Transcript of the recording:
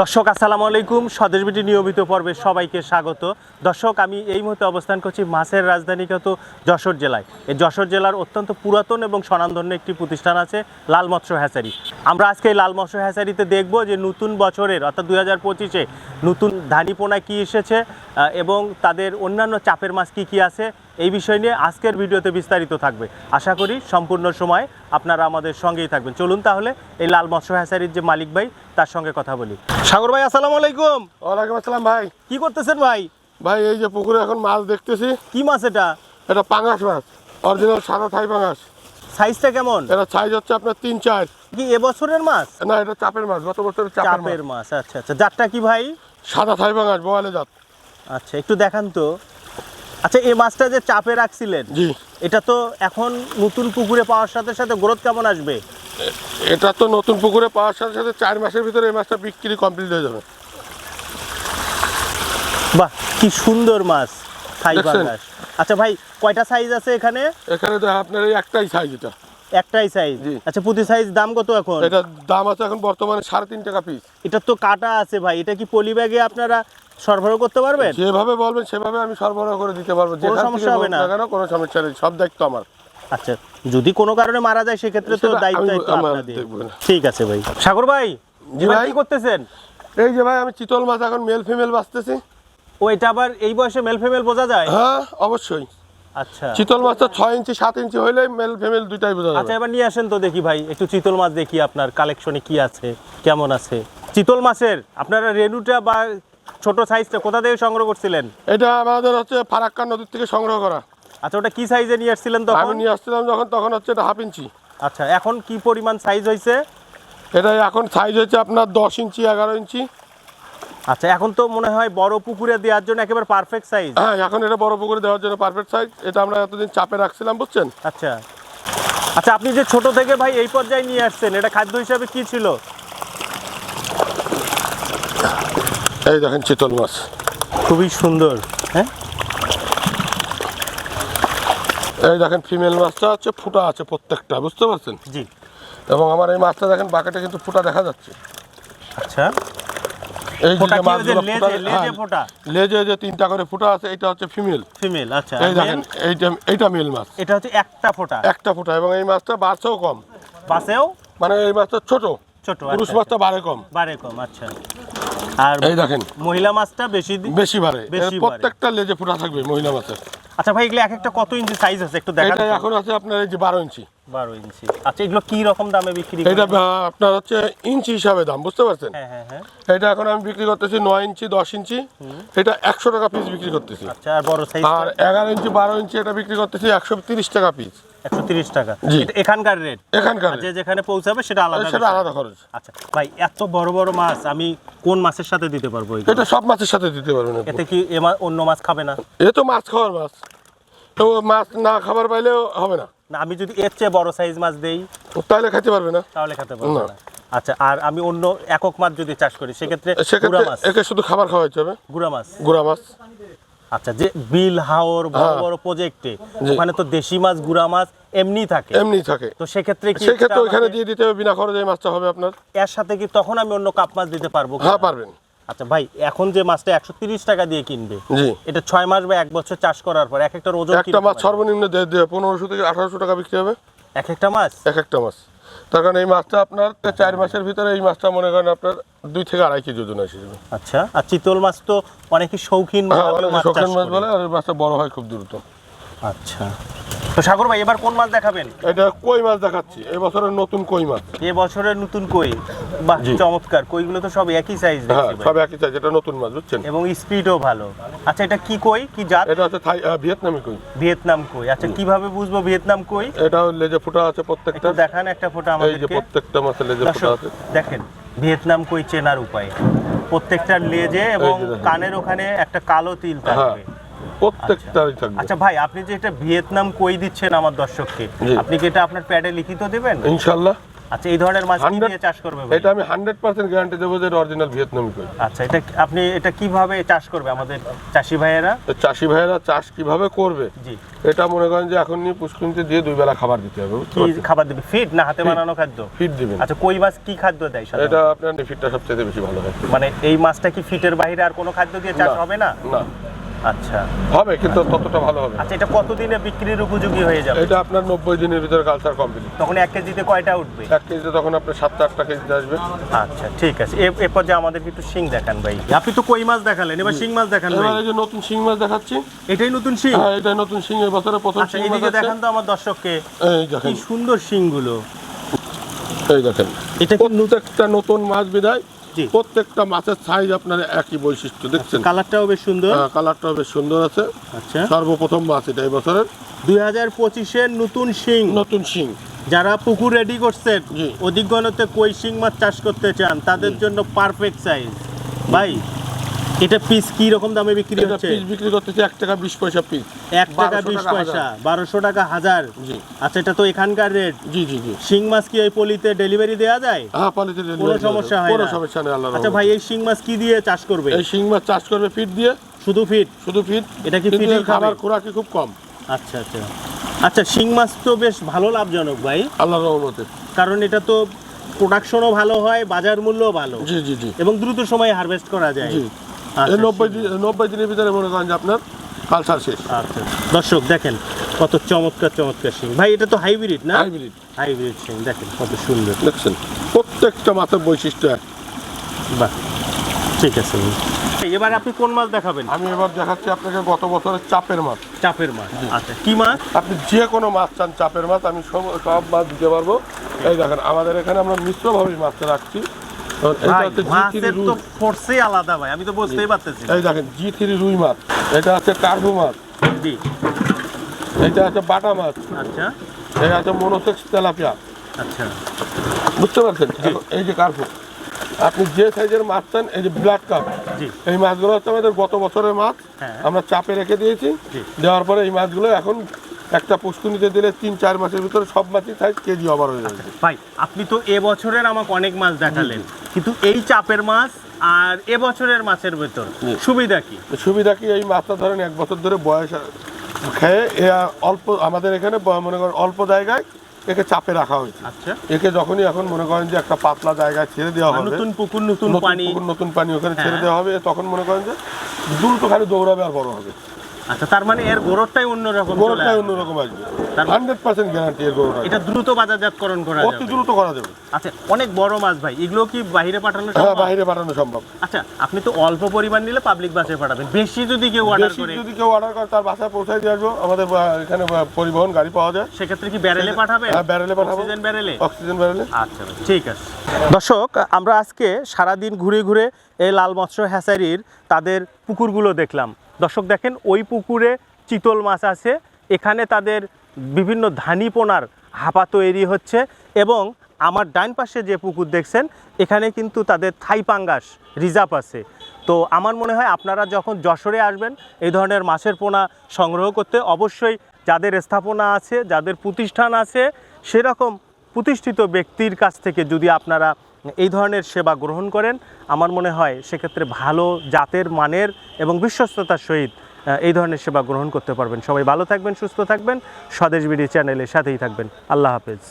দর্শক, আসসালামু আলাইকুম। স্বদেশ বিটি নিয়মিত পর্বে সবাইকে স্বাগত। দর্শক, আমি এই মুহূর্তে অবস্থান করছি মাছের রাজধানী রাজধানীগত যশোর জেলায়। এই যশোর জেলার অত্যন্ত পুরাতন এবং স্বনামধন্য একটি প্রতিষ্ঠান আছে লাল মৎস্য হ্যাচারি। আমরা আজকে এই লাল মৎস্য হ্যাচারিতে দেখব যে নতুন বছরের, অর্থাৎ দুই হাজার পঁচিশে, নতুন ধানিপোনা কী এসেছে এবং তাদের অন্যান্য চাপের মাছ কী কী আছে, এই বিষয় নিয়ে আজকের ভিডিওতে বিস্তারিত থাকবে। আশা করি সম্পূর্ণ সময় আপনারা আমাদের সঙ্গেই থাকবেন। চলুন তাহলে এই লাল মৎস্য হ্যাচারির যে মালিক ভাই তার সঙ্গে কথা বলি। সাগর ভাই আসসালামু আলাইকুম। ওয়ালাইকুম আসসালাম ভাই। কি করতেছেন ভাই? ভাই এই যে পুকুরে এখন মাছ দেখতেছি। কি মাছ এটা? এটা পাঙাশ মাছ। অরিজিনাল সাদা থাই পাঙাশ। সাইজটা কেমন? এটা সাইজ হচ্ছে আপনার তিন চার। কি এবছরের মাছ? না এটা চাপের মাছ। গত বছরের চাপের মাছ। আচ্ছা আচ্ছা। জাতটা কি ভাই? সাদা থাই পাঙাশ বোয়ালে জাত। আচ্ছা একটু দেখান তো। আচ্ছা এই মাছটা যে চাপে রাখছিলেন জি। এটা তো এখন নতুন পুকুরে পাওয়ার সাথে সাথে গ্রোথ কেমন আসবে? এটা তো নতুন পুকুরে পাওয়ার সাথে সাথে চার মাসের ভিতরে এই মাছটা বিক্রি কমপ্লিট হয়ে যাবে। বাহ কি সুন্দর মাছ থাই পাঙ্গাস। আচ্ছা ভাই কয়টা সাইজ আছে এখানে? এখানে তো আপনার এই একটাই সাইজ এটা। একটাই সাইজ আচ্ছা প্রতি সাইজ দাম কত এখন? এটার দাম আছে এখন বর্তমানে সাড়ে তিন টাকা পিস এটা তো কাটা আছে ভাই এটা কি পলি ব্যাগে আপনারা সরবরাহ করতে পারবেন? যেভাবে বলবেন সেভাবে আমি সরবরাহ করে দিতে পারব। যেখান থেকে সমস্যা হবে না? কোনো সমস্যা নেই সব দায়িত্ব আমার। আচ্ছা যদি কোনো কারণে মারা যায় সেক্ষেত্রে তো দায়িত্ব আপনাদের। ঠিক আছে ভাই। সাগর ভাই। কি করতেছেন? এই যে ভাই আমি চিতল মাছ এখন মেল ফিমেল বাঁচতেছি। ও এটা আবার এই বয়সে মেল ফিমেল বোঝা যায়? হ্যাঁ অবশ্যই। আচ্ছা। চিতল মাছটা ছয় ইঞ্চি সাত ইঞ্চি হইলে মেল ফিমেল দুইটাই বোঝা আচ্ছা এবার নিয়ে আসেন তো দেখি ভাই একটু চিতল মাছ দেখি আপনার কালেকশনে কি আছে কেমন আছে। চিতল মাছের আপনারা রেনুটা বা ছোট সাইজটা কোথা থেকে সংগ্রহ করছিলেন? এটা আমাদের হচ্ছে ফারাক্কা নদীর থেকে সংগ্রহ করা। আচ্ছা ওটা কি সাইজে নিয়ে আসছিলেন তখন? আমি নিয়ে আসছিলাম যখন তখন হচ্ছে এটা হাফ ইঞ্চি আচ্ছা এখন কি পরিমাণ সাইজ হয়েছে এটা এখন সাইজ হচ্ছে আপনার দশ ইঞ্চি এগারো ইঞ্চি আচ্ছা এখন তো মনে হয় বড় পুকুরে দেওয়ার জন্য একেবারে পারফেক্ট সাইজ হ্যাঁ এখন এটা বড় পুকুরে দেওয়ার জন্য পারফেক্ট সাইজ এটা আমরা এতদিন চাপে রাখছিলাম বুঝছেন? আচ্ছা। আচ্ছা আপনি যে ছোট থেকে ভাই এই পর্যায়ে নিয়ে আসছেন এটা খাদ্য হিসাবে কি ছিল? এই দেখেন চিতল মাছ। খুবই সুন্দর হ্যাঁ? এই দেখেন ফিমেল মাছটা হচ্ছে ফুটা আছে প্রত্যেকটা বুঝতে পারছেন? জি। এবং আমার এই মাছটা দেখেন বাকেটে কিন্তু ফুটা দেখা যাচ্ছে। আচ্ছা। এই যে মাছগুলো লেজে- ফুটা লেজে হ্যাঁ, ফোঁটা? লেজে যে তিনটা করে ফুটা আছে এটা হচ্ছে ফিমেল ফিমেল আচ্ছা। এই দেখেন এইটা এইটা মেল মাছ। এটা হচ্ছে একটা ফোঁটা। একটা ফুটা এবং এই মাছটা বাড়ছেও কম। পাশেও মানে এই মাছটা ছোট। ছোট পুরুষ আচ্ছা, মাছটা বাড়ে কম। বাড়ে কম আচ্ছা। আর এই দেখেন। মহিলা মাছটা বেশি বেশি বাড়ে। প্রত্যেকটা লেজে ফুটা থাকবে মহিলা মাছের। আচ্ছা ভাই এগুলো এক একটা কত ইঞ্চি সাইজ আছে? একটু দেখা এটা এখন আছে আপনার এই যে বারো ইঞ্চি বারো ইঞ্চি আচ্ছা এগুলো কি রকম দামে বিক্রি এটা আপনার হচ্ছে ইঞ্চি হিসাবে দাম বুঝতে পারছেন? হ্যাঁ হ্যাঁ হ্যাঁ। এটা এখন আমি বিক্রি করতেছি নয় ইঞ্চি দশ ইঞ্চি এটা একশো টাকা পিস বিক্রি করতেছি। আচ্ছা আর বড় সাইজ আর এগারো ইঞ্চি বারো ইঞ্চি এটা বিক্রি করতেছি একশো তিরিশ টাকা পিস একশো তিরিশ টাকা। এখানকার রেট এখানকার যে যেখানে পৌঁছাবে সেটা আলাদা সেটা আলাদা খরচ। আচ্ছা ভাই এত বড় বড় মাছ আমি কোন মাছের সাথে দিতে পারব এটা সব মাছের সাথে দিতে পারবেন। এতে কি অন্য মাছ খাবে না? এ তো মাছ খাওয়ার মাছ। তো মাছ না খাবার পাইলেও হবে না। না আমি যদি এর চেয়ে বড় সাইজ মাছ দেই তাহলে খেতে পারবে না। তাহলে খেতে পারব না। না। আচ্ছা আর আমি অন্য একক মাছ যদি চাষ করি সেক্ষেত্রে গুড়া মাছ। একে শুধু খাবার খাওয়াইতে হবে। গুড়া মাছ। গুড়া মাছ। আচ্ছা যে বিল হাওর বড় হ্যাঁ। বড় প্রজেক্টে ওখানে তো দেশি মাছ গুড়া মাছ এমনি থাকে। এমনি থাকে। তো সেক্ষেত্রে কি সেক্ষেত্রে এটা ওইখানে আমাকে- দিয়ে দিতে হবে বিনা খরচে মাছটা হবে আপনার। এর সাথে কি তখন আমি অন্য কাপ মাছ দিতে পারব হ্যাঁ পারবেন। আচ্ছা ভাই এখন যে মাছটা একশো তিরিশ টাকা দিয়ে কিনবে জি। এটা ছয় মাস বা এক বছর চাষ করার পর এক একটা ওজন একটা মাছ সর্বনিম্ন পনেরোশো থেকে আঠারোশো টাকা বিক্রি হবে। এক একটা মাছ? এক একটা মাছ। তার কারণ এই মাছটা আপনার চার মাসের ভিতরে এই মাছটা মনে করেন আপনার দুই থেকে আড়াই কেজি ওজন আসে যাবে। আচ্ছা আর চিতল মাছ তো অনেকই শৌখিন হ্যাঁ শৌখিন মাছ বলে আর এই মাছটা বড় হয় খুব দ্রুত। আচ্ছা। তো সাগর ভাই এবার কোন মাছ দেখাবেন? এটা কই মাছ দেখাচ্ছি? এই বছরের নতুন কই মাছ। এ বছরের নতুন কই? বাহ। চমৎকার। কইগুলো তো সব একই সাইজ হ্যাঁ সব একই চাই যেটা নতুন মাছ বুঝছেন? এবং স্পিডও ভালো। আচ্ছা এটা কি কই? কি জাত? এটা হচ্ছে ভিয়েতনামি কই। ভিয়েতনাম কই। আচ্ছা কীভাবে বুঝব ভিয়েতনাম কই? এটা লেজে ফুটা আছে প্রত্যেকটা। দেখান একটা ফোঁটা এই যে প্রত্যেকটা মাছের লেজে ফুটা আছে। দেখেন ভিয়েতনাম কই চেনার উপায়। প্রত্যেকটার লেজে এবং। কানের ওখানে একটা কালো তিল থাকবে। থাকবে। আচ্ছা ভাই আপনি যে এটা ভিয়েতনাম কই দিচ্ছেন আমার দর্শককে? আপনি কি এটা আপনার প্যাডে লিখিত দেবেন? ইনশাল্লাহ। আচ্ছা এই ধরনের মাছ কি দিয়ে চাষ করবে এটা আমি হান্ড্রেড পার্সেন্ট গ্যারান্টি দেবো যে অরিজিনাল ভিয়েতনামি করি আচ্ছা এটা আপনি এটা কীভাবে চাষ করবে আমাদের চাষি ভাইয়েরা? তো চাষি ভাইয়েরা চাষ কীভাবে করবে? জি। এটা মনে করেন যে এখন নিয়ে দিয়ে দুই বেলা খাবার দিতে হবে কি খাবার দিবে? ফিড না হাতে বানানো খাদ্য? ফিড দিবেন। আচ্ছা কই মাছ কি খাদ্য দেয় সাধারণত? এটা আপনার ফিডটা সবচেয়ে বেশি ভালো হয়। মানে এই মাছটা কি ফিটের বাইরে আর কোনো খাদ্য দিয়ে চাষ হবে না? না। আচ্ছা। হবে কিন্তু ততটা ভালো হবে আচ্ছা এটা কতদিনে বিক্রির উপযোগী হয়ে যাবে? এটা আপনার নব্বই দিনের ভিতরে কালচার কমপ্লিট তখন এক কেজিতে কয়টা উঠবে? এক কেজিতে তখন আপনার সাতটা আটটা কেজিতে আসবে। আচ্ছা ঠিক আছে। এ- এরপর যে আমাদেরকে একটু শিং দেখান ভাই। আপনি তো কই মাছ দেখালেন এবার শিং মাছ দেখান ভাই। এই যে নতুন শিং মাছ দেখাচ্ছি। এটাই নতুন শিং? হ্যাঁ এটা নতুন শিং এই বছরে প্রথম আচ্ছা শিং মাছ দেখান তো আমার দর্শককে। এই কি দেখেন সুন্দর শিংগুলো। এই দেখেন। এটা কি নতুন মাছ বিদায়। প্রত্যেকটা মাছের সাইজ আপনার একই বৈশিষ্ট্য দেখছেন? কালারটাও বেশ সুন্দর। হ্যাঁ, কালারটাও বেশ সুন্দর আছে। আচ্ছা। সর্বপ্রথম মাছ এটা এই বছরের। দুই হাজার পঁচিশের নতুন শিং। নতুন শিং। যারা পুকুর রেডি করছেন অধিক গণতে কই শিং মাছ চাষ করতে চান তাদের জন্য পারফেক্ট সাইজ ভাই এটা পিস কি রকম দামে বিক্রি হচ্ছে? পিস বিক্রি করতেছে এক টাকা বিশ পয়সা পিস এক টাকা 1200 বিশ পয়সা বারোশো টাকা হাজার। জি। আচ্ছা এটা তো এখানকার রেট জি জি জি। শিং মাছ কি ওই পলিতে ডেলিভারি দেওয়া যায়? হ্যাঁ পালিতে কোনো সমস্যা হয় কোনো সমস্যা নেই আল্লাহ আচ্ছা ভাই এই শিং মাছ কি দিয়ে চাষ করবে? এই শিং মাছ চাষ করবে ফিট দিয়ে। শুধু ফিট শুধু ফিট এটা কি এর খাবার খাবে? খোরাকি খুব কম। আচ্ছা আচ্ছা। আচ্ছা শিং মাছ তো বেশ ভালো লাভজনক ভাই। আল্লাহর রহমতে। কারণ এটা তো প্রোডাকশনও ভালো হয় বাজার মূল্যও ভালো। জি জি জি। এবং দ্রুত সময়ে হারভেস্ট করা যায়। জি। নব্বই নব্বই দিনের ভিতরে মনে করেন যে আপনার কালচার শেষ। আচ্ছা দর্শক দেখেন কত চমৎকার চমৎকার শিং ভাই এটা তো হাইব্রিড না? হাইব্রিড হাইব্রিড শিং দেখেন কত সুন্দর। দেখছেন? প্রত্যেকটা মাছের বৈশিষ্ট্য এক। বাহ ঠিক আছে। এবার আপনি কোন মাছ দেখাবেন? আমি এবার দেখাচ্ছি আপনাকে গত বছরের চাপের মাছ। চাপের মাছ আচ্ছা কি মাছ? আপনি যে কোনো মাছ চান চাপের মাছ আমি সব সব মাছ দিতে পারব। এই দেখেন আমাদের এখানে আমরা মিশ্রভাবে মাছটা রাখছি। মাছের তো ফোর্সে আলাদা ভাই আমি তো বুঝতেই পারতেছি এই দেখেন জি থ্রি রুই মাছ এটা কার্ভু মাছ। জি। এটা হচ্ছে বাটা মাছ। আচ্ছা। এটা মনোসেক্স তেলাপিয়া। আচ্ছা। বুঝতে পারছেন? এই যে কার্ভু আপনি যে সাইজের মাছ চান এই যে ব্ল্যাক কাপ এই মাছগুলো হচ্ছে আমাদের গত বছরের মাছ। হ্যাঁ। আমরা চাপে রেখে দিয়েছি। দেওয়ার পরে এই মাছগুলো এখন একটা পুষ্কুনিতে দিলে তিন চার মাসের ভিতরে সব মাছই সাইজ কেজি ওভার হয়ে যাবে। ভাই আপনি তো এবছরের আমাকে অনেক মাছ দেখালেন। কিন্তু এই চাপের মাছ আর এবছরের মাছের ভেতর সুবিধা কি? সুবিধা কি এই মাছটা ধরেন এক বছর ধরে বয়স খেয়ে এ অল্প আমাদের এখানে মনে করেন অল্প জায়গায় একে চাপে রাখা হয়েছে। আচ্ছা। একে যখনই এখন মনে করেন যে একটা পাতলা জায়গায় ছেড়ে দেওয়া হবে নতুন পুকুর নতুন পানি। নতুন পানি ওখানে ছেড়ে হ্যাঁ। দেওয়া হবে তখন মনে করেন যে দ্রুত খালি দৌড়াবে আর বড় হবে। আচ্ছা তার মানে এর গোড়টাই অন্যরকম আসবে। অন্যরকম আসবে। হান্ড্রেড পার্সেন্ট গ্যারান্টি এর গরুটা এটা দ্রুত বাজারজাতকরণ করা অতি দ্রুত করা যাবে। আচ্ছা অনেক বড় মাছ ভাই এগুলো কি বাইরে পাঠানো হ্যাঁ সম্ভব? বাইরে পাঠানো সম্ভব। আচ্ছা আপনি তো অল্প পরিমাণ নিলে পাবলিক বাসে পাঠাবেন। বেশি যদি কেউ অর্ডার বেশি করে যদি কেউ অর্ডার করে তার বাসায় পৌঁছায় দিয়ে আসব। আমাদের এখানে পরিবহন গাড়ি পাওয়া যায়। সেক্ষেত্রে কি ব্যারেলে পাঠাবে হ্যাঁ ব্যারেলে পাঠাবো। অক্সিজেন ব্যারেলে অক্সিজেন ব্যারেলে আচ্ছা ঠিক আছে। দর্শক আমরা আজকে সারাদিন ঘুরে ঘুরে এই লাল মৎস্য হ্যাচারির তাদের পুকুরগুলো দেখলাম। দর্শক দেখেন, ওই পুকুরে চিতল মাছ আছে। এখানে তাদের বিভিন্ন ধানি পোনার হাপা তৈরি হচ্ছে এবং আমার ডান পাশে যে পুকুর দেখছেন, এখানে কিন্তু তাদের থাই পাঙ্গাস রিজার্ভ আছে। তো আমার মনে হয় আপনারা যখন যশোরে আসবেন, এই ধরনের মাছের পোনা সংগ্রহ করতে অবশ্যই যাদের স্থাপনা আছে, যাদের প্রতিষ্ঠান আছে, সেরকম প্রতিষ্ঠিত ব্যক্তির কাছ থেকে যদি আপনারা এই ধরনের সেবা গ্রহণ করেন। আমার মনে হয় সেক্ষেত্রে ভালো জাতের মানের এবং বিশ্বস্ততার সহিত এই ধরনের সেবা গ্রহণ করতে পারবেন। সবাই ভালো থাকবেন, সুস্থ থাকবেন। স্বদেশ বিডি চ্যানেলের সাথেই থাকবেন। আল্লাহ হাফেজ।